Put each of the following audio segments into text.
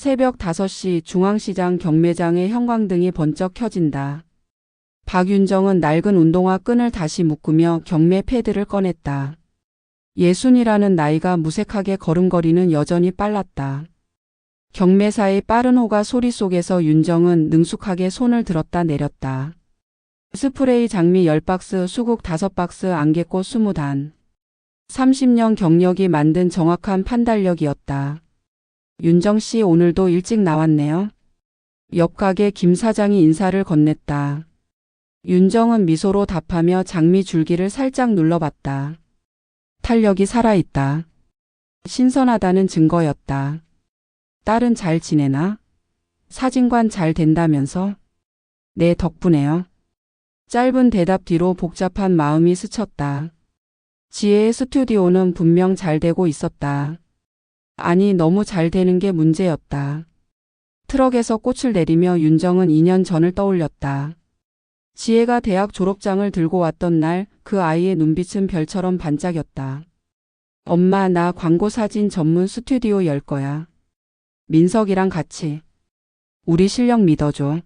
새벽 5시 중앙시장 경매장의 형광등이 번쩍 켜진다. 박윤정은 낡은 운동화 끈을 다시 묶으며 경매 패드를 꺼냈다. 예순이라는 나이가 무색하게 걸음걸이는 여전히 빨랐다. 경매사의 빠른 호가 소리 속에서 윤정은 능숙하게 손을 들었다 내렸다. 스프레이 장미 10박스, 수국 5박스, 안개꽃 20단. 30년 경력이 만든 정확한 판단력이었다. 윤정 씨 오늘도 일찍 나왔네요. 옆 가게 김 사장이 인사를 건넸다. 윤정은 미소로 답하며 장미 줄기를 살짝 눌러봤다. 탄력이 살아있다. 신선하다는 증거였다. 딸은 잘 지내나? 사진관 잘 된다면서? 네, 덕분에요. 짧은 대답 뒤로 복잡한 마음이 스쳤다. 지혜의 스튜디오는 분명 잘 되고 있었다. 아니, 너무 잘 되는 게 문제였다. 트럭에서 꽃을 내리며 윤정은 2년 전을 떠올렸다. 지혜가 대학 졸업장을 들고 왔던 날 그 아이의 눈빛은 별처럼 반짝였다. 엄마, 나 광고 사진 전문 스튜디오 열 거야. 민석이랑 같이. 우리 실력 믿어줘.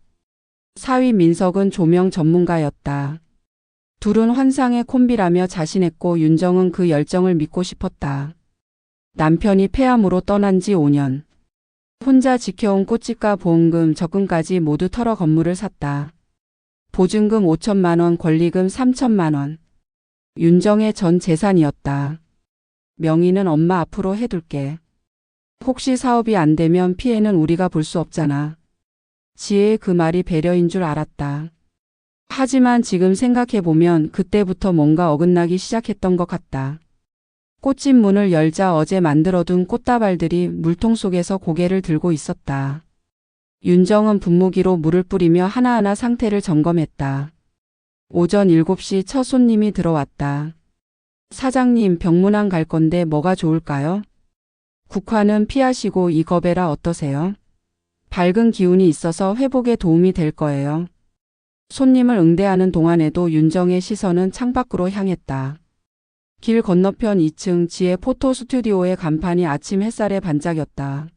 사위 민석은 조명 전문가였다. 둘은 환상의 콤비라며 자신했고 윤정은 그 열정을 믿고 싶었다. 남편이 폐암으로 떠난 지 5년. 혼자 지켜온 꽃집과 보험금, 적금까지 모두 털어 건물을 샀다. 보증금 5천만 원, 권리금 3천만 원. 윤정의 전 재산이었다. 명의는 엄마 앞으로 해둘게. 혹시 사업이 안 되면 피해는 우리가 볼 수 없잖아. 지혜의 그 말이 배려인 줄 알았다. 하지만 지금 생각해보면 그때부터 뭔가 어긋나기 시작했던 것 같다. 꽃집 문을 열자 어제 만들어둔 꽃다발들이 물통 속에서 고개를 들고 있었다. 윤정은 분무기로 물을 뿌리며 하나하나 상태를 점검했다. 오전 7시 첫 손님이 들어왔다. 사장님 병문안 갈 건데 뭐가 좋을까요? 국화는 피하시고 이 거베라 어떠세요? 밝은 기운이 있어서 회복에 도움이 될 거예요. 손님을 응대하는 동안에도 윤정의 시선은 창밖으로 향했다. 길 건너편 2층 지혜 포토 스튜디오의 간판이 아침 햇살에 반짝였다.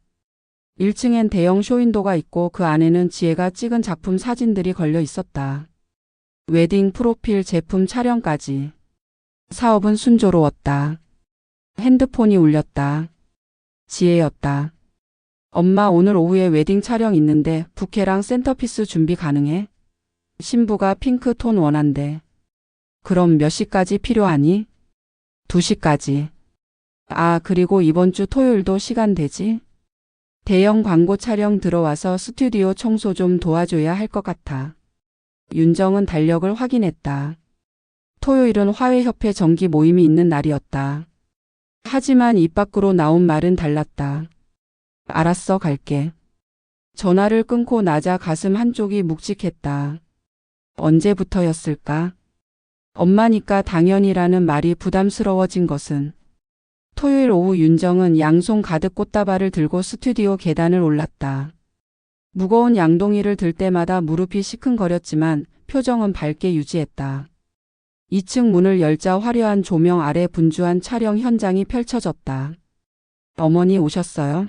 1층엔 대형 쇼윈도가 있고 그 안에는 지혜가 찍은 작품 사진들이 걸려 있었다. 웨딩 프로필 제품 촬영까지. 사업은 순조로웠다. 핸드폰이 울렸다. 지혜였다. 엄마 오늘 오후에 웨딩 촬영 있는데 부케랑 센터피스 준비 가능해? 신부가 핑크 톤 원한대. 그럼 몇 시까지 필요하니? 2시까지. 아, 그리고 이번 주 토요일도 시간 되지? 대형 광고 촬영 들어와서 스튜디오 청소 좀 도와줘야 할 것 같아. 윤정은 달력을 확인했다. 토요일은 화훼협회 정기 모임이 있는 날이었다. 하지만 입 밖으로 나온 말은 달랐다. 알았어, 갈게. 전화를 끊고 나자 가슴 한쪽이 묵직했다. 언제부터였을까? 엄마니까 당연이라는 말이 부담스러워진 것은 토요일 오후 윤정은 양손 가득 꽃다발을 들고 스튜디오 계단을 올랐다. 무거운 양동이를 들 때마다 무릎이 시큰거렸지만 표정은 밝게 유지했다. 2층 문을 열자 화려한 조명 아래 분주한 촬영 현장이 펼쳐졌다. 어머니 오셨어요?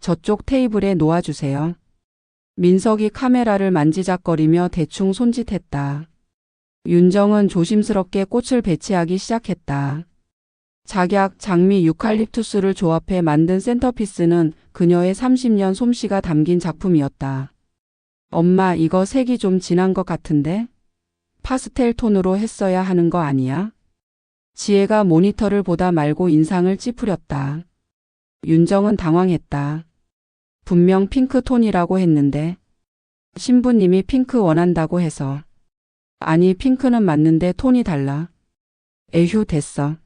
저쪽 테이블에 놓아주세요. 민석이 카메라를 만지작거리며 대충 손짓했다. 윤정은 조심스럽게 꽃을 배치하기 시작했다. 작약, 장미, 유칼립투스를 조합해 만든 센터피스는 그녀의 30년 솜씨가 담긴 작품이었다. 엄마, 이거 색이 좀 진한 것 같은데? 파스텔 톤으로 했어야 하는 거 아니야? 지혜가 모니터를 보다 말고 인상을 찌푸렸다. 윤정은 당황했다. 분명 핑크 톤이라고 했는데. 신부님이 핑크 원한다고 해서. 아니, 핑크는 맞는데 톤이 달라. 에휴, 됐어.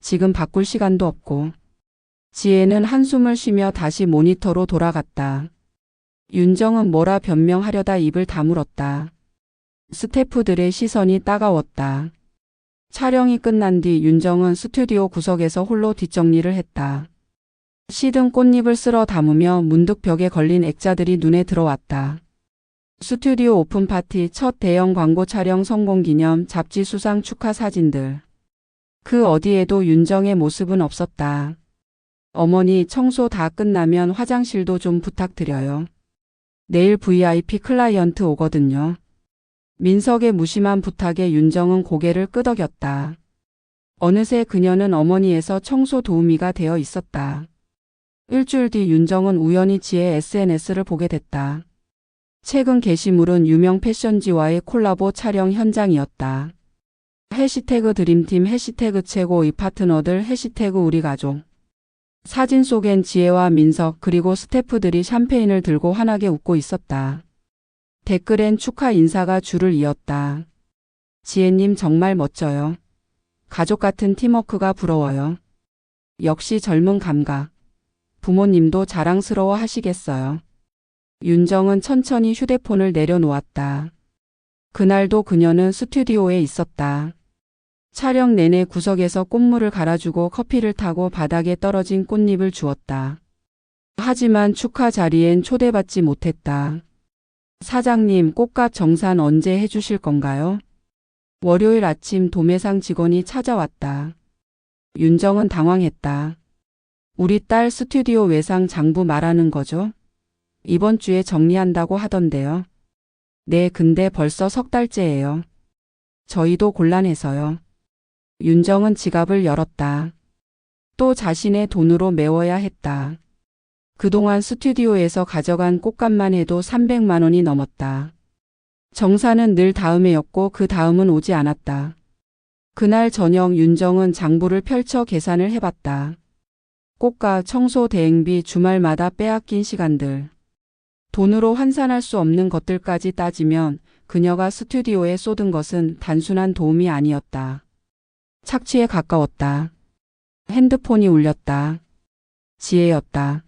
지금 바꿀 시간도 없고. 지혜는 한숨을 쉬며 다시 모니터로 돌아갔다. 윤정은 뭐라 변명하려다 입을 다물었다. 스태프들의 시선이 따가웠다. 촬영이 끝난 뒤 윤정은 스튜디오 구석에서 홀로 뒷정리를 했다. 시든 꽃잎을 쓸어 담으며 문득 벽에 걸린 액자들이 눈에 들어왔다. 스튜디오 오픈 파티 첫 대형 광고 촬영 성공 기념 잡지 수상 축하 사진들. 그 어디에도 윤정의 모습은 없었다. 어머니 청소 다 끝나면 화장실도 좀 부탁드려요. 내일 VIP 클라이언트 오거든요. 민석의 무심한 부탁에 윤정은 고개를 끄덕였다. 어느새 그녀는 어머니에서 청소 도우미가 되어 있었다. 일주일 뒤 윤정은 우연히 지의 SNS를 보게 됐다. 최근 게시물은 유명 패션지와의 콜라보 촬영 현장이었다. 해시태그 드림팀 해시태그 최고의 파트너들 해시태그 우리 가족 사진 속엔 지혜와 민석 그리고 스태프들이 샴페인을 들고 환하게 웃고 있었다. 댓글엔 축하 인사가 줄을 이었다. 지혜님 정말 멋져요. 가족 같은 팀워크가 부러워요. 역시 젊은 감각. 부모님도 자랑스러워 하시겠어요. 윤정은 천천히 휴대폰을 내려놓았다. 그날도 그녀는 스튜디오에 있었다. 촬영 내내 구석에서 꽃물을 갈아주고 커피를 타고 바닥에 떨어진 꽃잎을 주었다. 하지만 축하 자리엔 초대받지 못했다. 사장님 꽃값 정산 언제 해주실 건가요? 월요일 아침 도매상 직원이 찾아왔다. 윤정은 당황했다. 우리 딸 스튜디오 외상 장부 말하는 거죠? 이번 주에 정리한다고 하던데요. 네, 근데 벌써 석 달째예요. 저희도 곤란해서요. 윤정은 지갑을 열었다. 또 자신의 돈으로 메워야 했다. 그동안 스튜디오에서 가져간 꽃값만 해도 300만 원이 넘었다. 정사는 늘 다음에였고 그 다음은 오지 않았다. 그날 저녁 윤정은 장부를 펼쳐 계산을 해봤다. 꽃가 청소 대행비 주말마다 빼앗긴 시간들. 돈으로 환산할 수 없는 것들까지 따지면 그녀가 스튜디오에 쏟은 것은 단순한 도움이 아니었다. 착취에 가까웠다. 핸드폰이 울렸다. 지혜였다.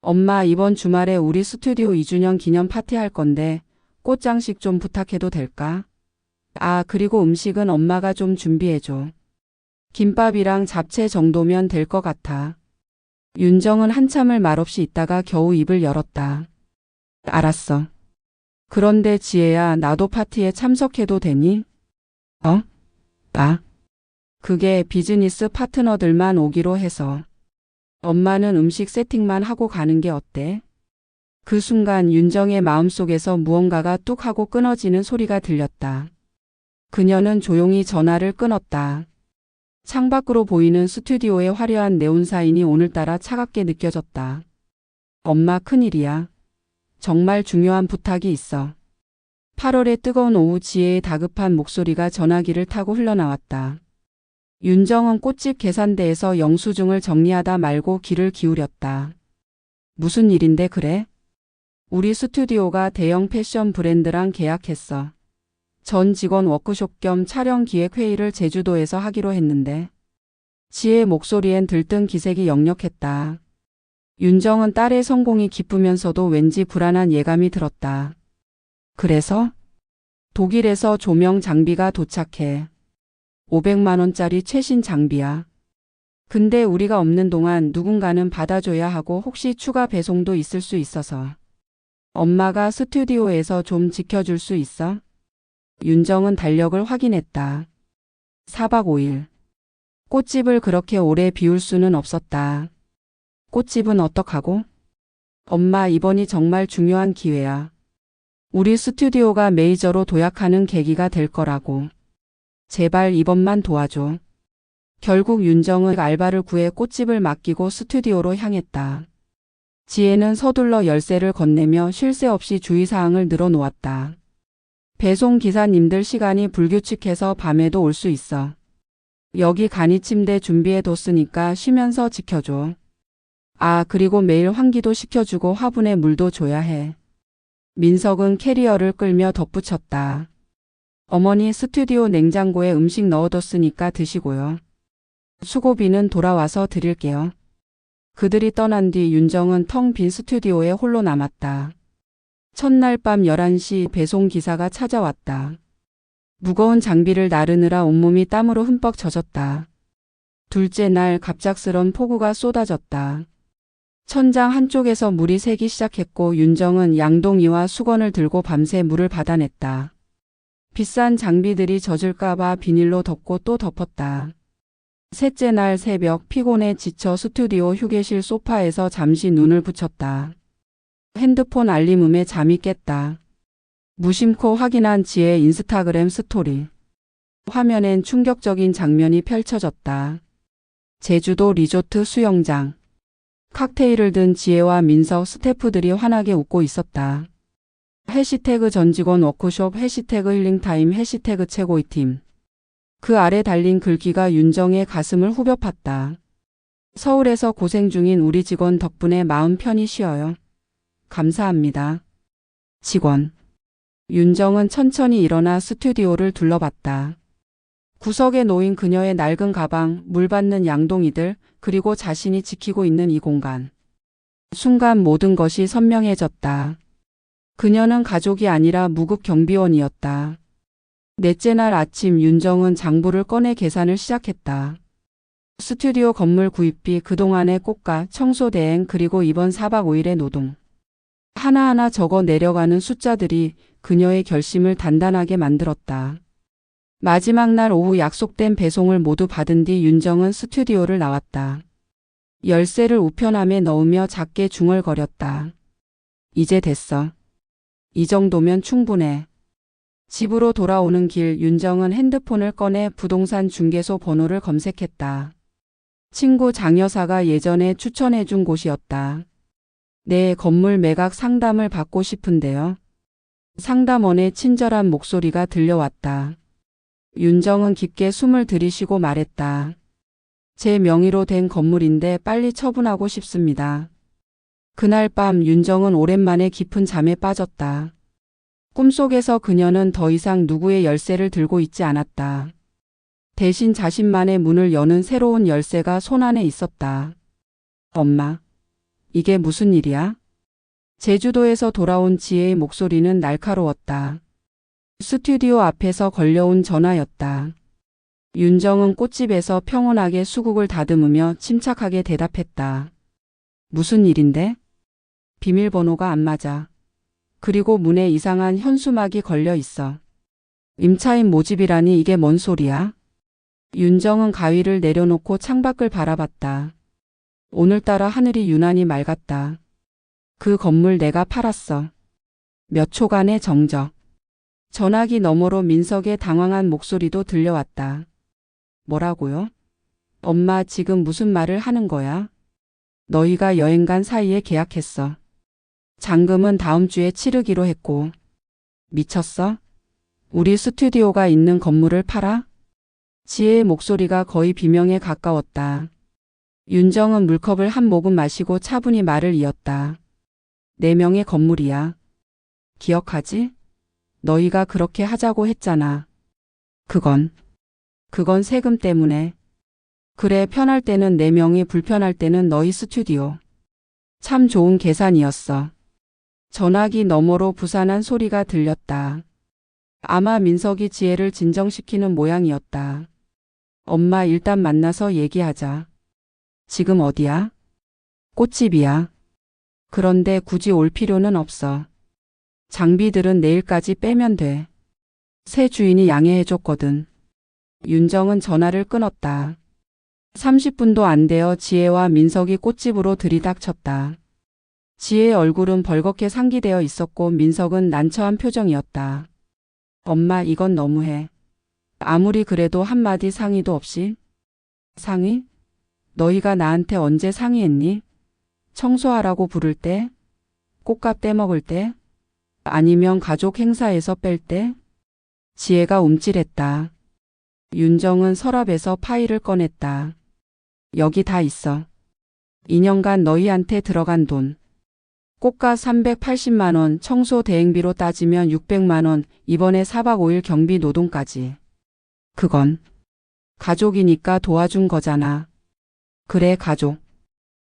엄마 이번 주말에 우리 스튜디오 2주년 기념 파티 할 건데 꽃장식 좀 부탁해도 될까? 아, 그리고 음식은 엄마가 좀 준비해줘. 김밥이랑 잡채 정도면 될 것 같아. 윤정은 한참을 말없이 있다가 겨우 입을 열었다. 알았어. 그런데 지혜야, 나도 파티에 참석해도 되니? 어? 아? 그게 비즈니스 파트너들만 오기로 해서. 엄마는 음식 세팅만 하고 가는 게 어때? 그 순간 윤정의 마음속에서 무언가가 뚝 하고 끊어지는 소리가 들렸다. 그녀는 조용히 전화를 끊었다. 창밖으로 보이는 스튜디오의 화려한 네온사인이 오늘따라 차갑게 느껴졌다. 엄마 큰일이야. 정말 중요한 부탁이 있어. 8월의 뜨거운 오후 지혜의 다급한 목소리가 전화기를 타고 흘러나왔다. 윤정은 꽃집 계산대에서 영수증을 정리하다 말고 귀를 기울였다. 무슨 일인데 그래? 우리 스튜디오가 대형 패션 브랜드랑 계약했어. 전 직원 워크숍 겸 촬영 기획 회의를 제주도에서 하기로 했는데. 지혜의 목소리엔 들뜬 기색이 역력했다. 윤정은 딸의 성공이 기쁘면서도 왠지 불안한 예감이 들었다. 그래서 독일에서 조명 장비가 도착해. 500만원짜리 최신 장비야. 근데 우리가 없는 동안 누군가는 받아줘야 하고 혹시 추가 배송도 있을 수 있어서. 엄마가 스튜디오에서 좀 지켜줄 수 있어? 윤정은 달력을 확인했다. 4박 5일. 꽃집을 그렇게 오래 비울 수는 없었다. 꽃집은 어떡하고? 엄마 이번이 정말 중요한 기회야. 우리 스튜디오가 메이저로 도약하는 계기가 될 거라고. 제발 이번만 도와줘. 결국 윤정은 알바를 구해 꽃집을 맡기고 스튜디오로 향했다. 지혜는 서둘러 열쇠를 건네며 쉴 새 없이 주의사항을 늘어놓았다. 배송 기사님들 시간이 불규칙해서 밤에도 올 수 있어. 여기 간이 침대 준비해뒀으니까 쉬면서 지켜줘. 아, 그리고 매일 환기도 시켜주고 화분에 물도 줘야 해. 민석은 캐리어를 끌며 덧붙였다. 어머니 스튜디오 냉장고에 음식 넣어뒀으니까 드시고요. 수고비는 돌아와서 드릴게요. 그들이 떠난 뒤 윤정은 텅 빈 스튜디오에 홀로 남았다. 첫날 밤 11시 배송 기사가 찾아왔다. 무거운 장비를 나르느라 온몸이 땀으로 흠뻑 젖었다. 둘째 날 갑작스런 폭우가 쏟아졌다. 천장 한쪽에서 물이 새기 시작했고 윤정은 양동이와 수건을 들고 밤새 물을 받아냈다. 비싼 장비들이 젖을까봐 비닐로 덮고 또 덮었다. 셋째 날 새벽 피곤해 지쳐 스튜디오 휴게실 소파에서 잠시 눈을 붙였다. 핸드폰 알림음에 잠이 깼다. 무심코 확인한 지의 인스타그램 스토리. 화면엔 충격적인 장면이 펼쳐졌다. 제주도 리조트 수영장. 칵테일을 든 지혜와 민석 스태프들이 환하게 웃고 있었다. 해시태그 전 직원 워크숍 해시태그 힐링타임 해시태그 최고의 팀. 그 아래 달린 글귀가 윤정의 가슴을 후벼 팠다. 서울에서 고생 중인 우리 직원 덕분에 마음 편히 쉬어요. 감사합니다. 직원. 윤정은 천천히 일어나 스튜디오를 둘러봤다. 구석에 놓인 그녀의 낡은 가방, 물 받는 양동이들, 그리고 자신이 지키고 있는 이 공간. 순간 모든 것이 선명해졌다. 그녀는 가족이 아니라 무급 경비원이었다. 넷째 날 아침 윤정은 장부를 꺼내 계산을 시작했다. 스튜디오 건물 구입비, 그동안의 꽃가, 청소 대행, 그리고 이번 4박 5일의 노동. 하나하나 적어 내려가는 숫자들이 그녀의 결심을 단단하게 만들었다. 마지막 날 오후 약속된 배송을 모두 받은 뒤 윤정은 스튜디오를 나왔다. 열쇠를 우편함에 넣으며 작게 중얼거렸다. 이제 됐어. 이 정도면 충분해. 집으로 돌아오는 길 윤정은 핸드폰을 꺼내 부동산 중개소 번호를 검색했다. 친구 장 여사가 예전에 추천해준 곳이었다. 내 건물 매각 상담을 받고 싶은데요. 상담원의 친절한 목소리가 들려왔다. 윤정은 깊게 숨을 들이쉬고 말했다. 제 명의로 된 건물인데 빨리 처분하고 싶습니다. 그날 밤 윤정은 오랜만에 깊은 잠에 빠졌다. 꿈속에서 그녀는 더 이상 누구의 열쇠를 들고 있지 않았다. 대신 자신만의 문을 여는 새로운 열쇠가 손안에 있었다. 엄마, 이게 무슨 일이야? 제주도에서 돌아온 지혜의 목소리는 날카로웠다. 스튜디오 앞에서 걸려온 전화였다. 윤정은 꽃집에서 평온하게 수국을 다듬으며 침착하게 대답했다. 무슨 일인데? 비밀번호가 안 맞아. 그리고 문에 이상한 현수막이 걸려 있어. 임차인 모집이라니 이게 뭔 소리야? 윤정은 가위를 내려놓고 창밖을 바라봤다. 오늘따라 하늘이 유난히 맑았다. 그 건물 내가 팔았어. 몇 초간의 정적. 전화기 너머로 민석의 당황한 목소리도 들려왔다. 뭐라고요? 엄마 지금 무슨 말을 하는 거야? 너희가 여행 간 사이에 계약했어. 잔금은 다음 주에 치르기로 했고. 미쳤어? 우리 스튜디오가 있는 건물을 팔아? 지혜의 목소리가 거의 비명에 가까웠다. 윤정은 물컵을 한 모금 마시고 차분히 말을 이었다. 네 명의 건물이야. 기억하지? 너희가 그렇게 하자고 했잖아. 그건, 그건 세금 때문에. 그래, 편할 때는 네 명이 불편할 때는 너희 스튜디오. 참 좋은 계산이었어. 전화기 너머로 부산한 소리가 들렸다. 아마 민석이 지혜를 진정시키는 모양이었다. 엄마 일단 만나서 얘기하자. 지금 어디야? 꽃집이야. 그런데 굳이 올 필요는 없어. 장비들은 내일까지 빼면 돼. 새 주인이 양해해줬거든. 윤정은 전화를 끊었다. 30분도 안 되어 지혜와 민석이 꽃집으로 들이닥쳤다. 지혜의 얼굴은 벌겋게 상기되어 있었고 민석은 난처한 표정이었다. 엄마 이건 너무해. 아무리 그래도 한마디 상의도 없이. 상의? 너희가 나한테 언제 상의했니? 청소하라고 부를 때? 꽃값 떼먹을 때? 아니면 가족 행사에서 뺄 때? 지혜가 움찔했다. 윤정은 서랍에서 파일을 꺼냈다. 여기 다 있어. 2년간 너희한테 들어간 돈. 꽃가 380만 원, 청소 대행비로 따지면 600만 원, 이번에 4박 5일 경비 노동까지. 그건 가족이니까 도와준 거잖아. 그래, 가족.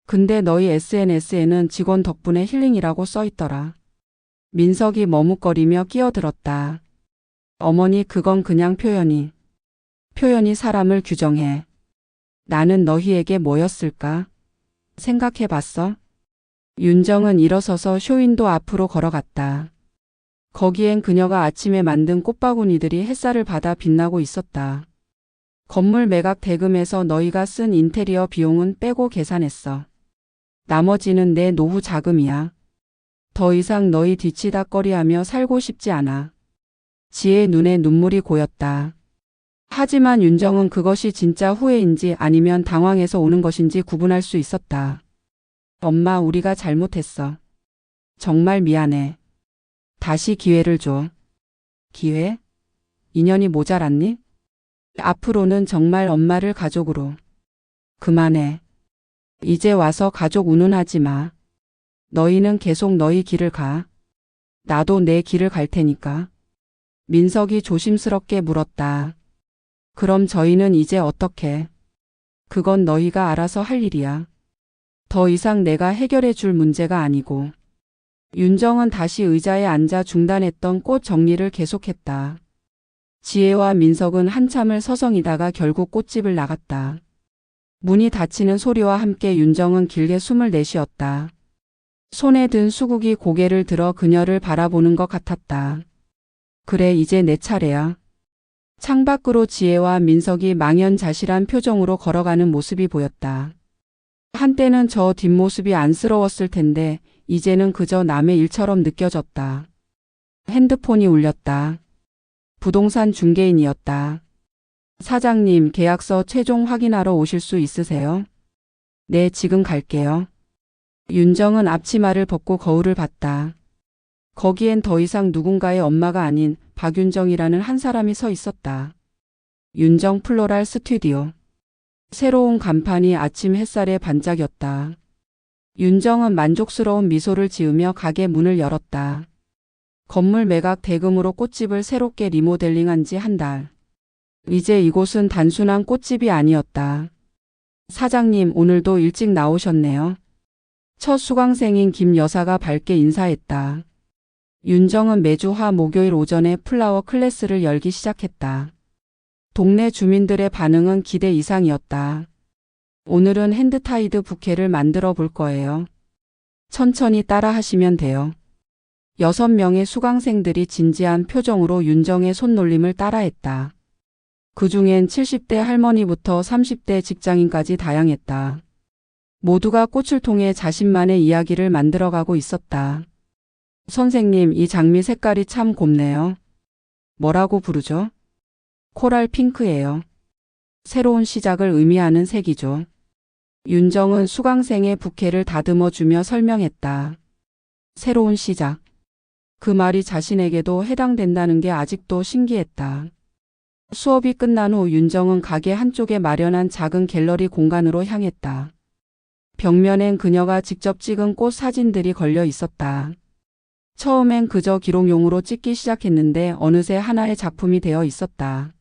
근데 너희 SNS에는 직원 덕분에 힐링이라고 써 있더라. 민석이 머뭇거리며 끼어들었다. 어머니, 그건 그냥 표현이. 표현이 사람을 규정해. 나는 너희에게 뭐였을까? 생각해 봤어? 윤정은 일어서서 쇼윈도 앞으로 걸어갔다. 거기엔 그녀가 아침에 만든 꽃바구니들이 햇살을 받아 빛나고 있었다. 건물 매각 대금에서 너희가 쓴 인테리어 비용은 빼고 계산했어. 나머지는 내 노후 자금이야. 더 이상 너희 뒤치다꺼리하며 살고 싶지 않아. 지혜의 눈에 눈물이 고였다. 하지만 윤정은 그것이 진짜 후회인지 아니면 당황해서 오는 것인지 구분할 수 있었다. 엄마, 우리가 잘못했어. 정말 미안해. 다시 기회를 줘. 기회? 인연이 모자랐니? 앞으로는 정말 엄마를 가족으로. 그만해. 이제 와서 가족 운운하지 마. 너희는 계속 너희 길을 가. 나도 내 길을 갈 테니까. 민석이 조심스럽게 물었다. 그럼 저희는 이제 어떻게? 그건 너희가 알아서 할 일이야. 더 이상 내가 해결해 줄 문제가 아니고. 윤정은 다시 의자에 앉아 중단했던 꽃 정리를 계속했다. 지혜와 민석은 한참을 서성이다가 결국 꽃집을 나갔다. 문이 닫히는 소리와 함께 윤정은 길게 숨을 내쉬었다. 손에 든 수국이 고개를 들어 그녀를 바라보는 것 같았다. 그래, 이제 내 차례야. 창밖으로 지혜와 민석이 망연자실한 표정으로 걸어가는 모습이 보였다. 한때는 저 뒷모습이 안쓰러웠을 텐데, 이제는 그저 남의 일처럼 느껴졌다. 핸드폰이 울렸다. 부동산 중개인이었다. 사장님, 계약서 최종 확인하러 오실 수 있으세요? 네, 지금 갈게요. 윤정은 앞치마를 벗고 거울을 봤다. 거기엔 더 이상 누군가의 엄마가 아닌 박윤정이라는 한 사람이 서 있었다. 윤정 플로랄 스튜디오. 새로운 간판이 아침 햇살에 반짝였다. 윤정은 만족스러운 미소를 지으며 가게 문을 열었다. 건물 매각 대금으로 꽃집을 새롭게 리모델링한 지 한 달. 이제 이곳은 단순한 꽃집이 아니었다. 사장님, 오늘도 일찍 나오셨네요. 첫 수강생인 김 여사가 밝게 인사했다. 윤정은 매주 화 목요일 오전에 플라워 클래스를 열기 시작했다. 동네 주민들의 반응은 기대 이상이었다. 오늘은 핸드타이드 부케를 만들어 볼 거예요. 천천히 따라 하시면 돼요. 여섯 명의 수강생들이 진지한 표정으로 윤정의 손놀림을 따라했다. 그 중엔 70대 할머니부터 30대 직장인까지 다양했다. 모두가 꽃을 통해 자신만의 이야기를 만들어가고 있었다. 선생님, 이 장미 색깔이 참 곱네요. 뭐라고 부르죠? 코랄 핑크예요. 새로운 시작을 의미하는 색이죠. 윤정은 수강생의 부케를 다듬어 주며 설명했다. 새로운 시작. 그 말이 자신에게도 해당된다는 게 아직도 신기했다. 수업이 끝난 후 윤정은 가게 한쪽에 마련한 작은 갤러리 공간으로 향했다. 벽면엔 그녀가 직접 찍은 꽃 사진들이 걸려 있었다. 처음엔 그저 기록용으로 찍기 시작했는데 어느새 하나의 작품이 되어 있었다.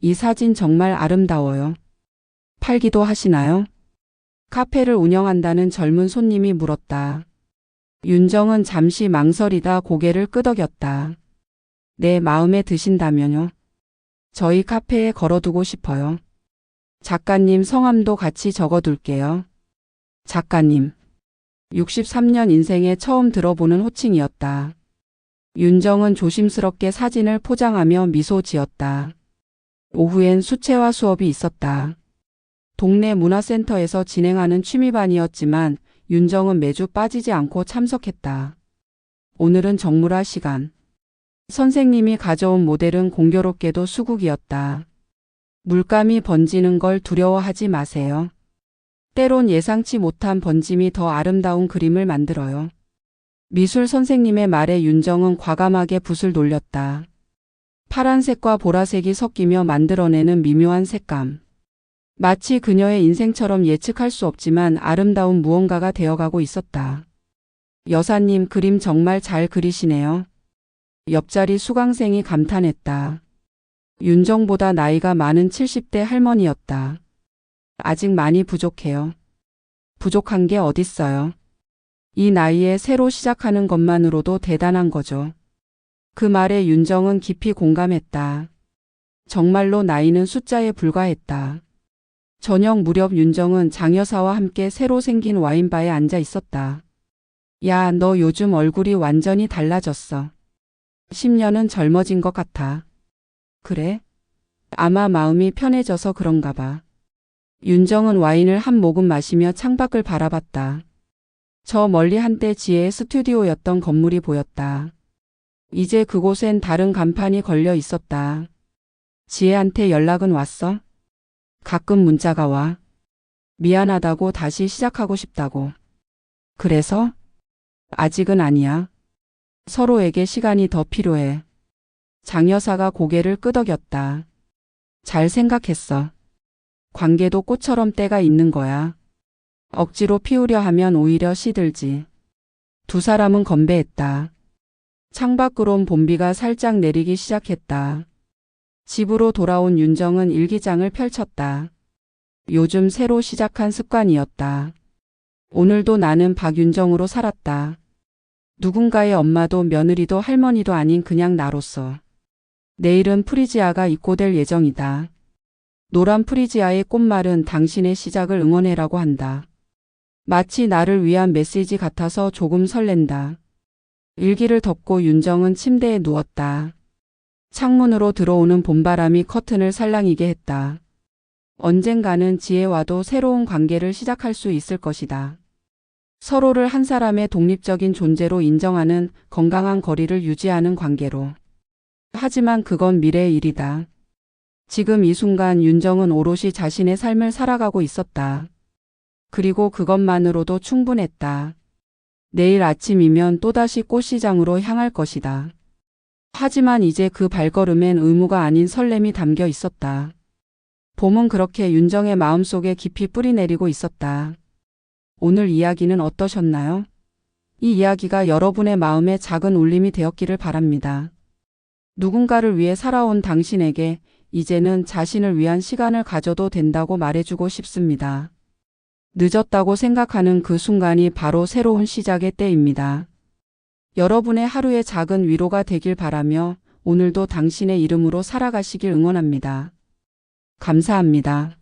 이 사진 정말 아름다워요. 팔기도 하시나요? 카페를 운영한다는 젊은 손님이 물었다. 윤정은 잠시 망설이다 고개를 끄덕였다. 내 마음에 드신다면요. 저희 카페에 걸어두고 싶어요. 작가님 성함도 같이 적어둘게요. 작가님. 63년 인생에 처음 들어보는 호칭이었다. 윤정은 조심스럽게 사진을 포장하며 미소 지었다. 오후엔 수채화 수업이 있었다. 동네 문화센터에서 진행하는 취미반이었지만 윤정은 매주 빠지지 않고 참석했다. 오늘은 정물화 시간. 선생님이 가져온 모델은 공교롭게도 수국이었다. 물감이 번지는 걸 두려워하지 마세요. 때론 예상치 못한 번짐이 더 아름다운 그림을 만들어요. 미술 선생님의 말에 윤정은 과감하게 붓을 돌렸다. 파란색과 보라색이 섞이며 만들어내는 미묘한 색감. 마치 그녀의 인생처럼 예측할 수 없지만 아름다운 무언가가 되어가고 있었다. 여사님 그림 정말 잘 그리시네요. 옆자리 수강생이 감탄했다. 윤정보다 나이가 많은 70대 할머니였다. 아직 많이 부족해요. 부족한 게 어딨어요. 이 나이에 새로 시작하는 것만으로도 대단한 거죠. 그 말에 윤정은 깊이 공감했다. 정말로 나이는 숫자에 불과했다. 저녁 무렵 윤정은 장 여사와 함께 새로 생긴 와인바에 앉아 있었다. 야, 너 요즘 얼굴이 완전히 달라졌어. 10년은 젊어진 것 같아. 그래? 아마 마음이 편해져서 그런가 봐. 윤정은 와인을 한 모금 마시며 창밖을 바라봤다. 저 멀리 한때 지혜의 스튜디오였던 건물이 보였다. 이제 그곳엔 다른 간판이 걸려 있었다. 지혜한테 연락은 왔어? 가끔 문자가 와. 미안하다고 다시 시작하고 싶다고. 그래서? 아직은 아니야. 서로에게 시간이 더 필요해. 장 여사가 고개를 끄덕였다. 잘 생각했어. 관계도 꽃처럼 때가 있는 거야. 억지로 피우려 하면 오히려 시들지. 두 사람은 건배했다. 창밖으론 봄비가 살짝 내리기 시작했다. 집으로 돌아온 윤정은 일기장을 펼쳤다. 요즘 새로 시작한 습관이었다. 오늘도 나는 박윤정으로 살았다. 누군가의 엄마도 며느리도 할머니도 아닌 그냥 나로서. 내일은 프리지아가 입고될 예정이다. 노란 프리지아의 꽃말은 당신의 시작을 응원해라고 한다. 마치 나를 위한 메시지 같아서 조금 설렌다. 일기를 덮고 윤정은 침대에 누웠다. 창문으로 들어오는 봄바람이 커튼을 살랑이게 했다. 언젠가는 지혜와도 새로운 관계를 시작할 수 있을 것이다. 서로를 한 사람의 독립적인 존재로 인정하는 건강한 거리를 유지하는 관계로. 하지만 그건 미래의 일이다. 지금 이 순간 윤정은 오롯이 자신의 삶을 살아가고 있었다. 그리고 그것만으로도 충분했다. 내일 아침이면 또다시 꽃시장으로 향할 것이다. 하지만 이제 그 발걸음엔 의무가 아닌 설렘이 담겨 있었다. 봄은 그렇게 윤정의 마음속에 깊이 뿌리내리고 있었다. 오늘 이야기는 어떠셨나요? 이 이야기가 여러분의 마음에 작은 울림이 되었기를 바랍니다. 누군가를 위해 살아온 당신에게 이제는 자신을 위한 시간을 가져도 된다고 말해주고 싶습니다. 늦었다고 생각하는 그 순간이 바로 새로운 시작의 때입니다. 여러분의 하루의 작은 위로가 되길 바라며 오늘도 당신의 이름으로 살아가시길 응원합니다. 감사합니다.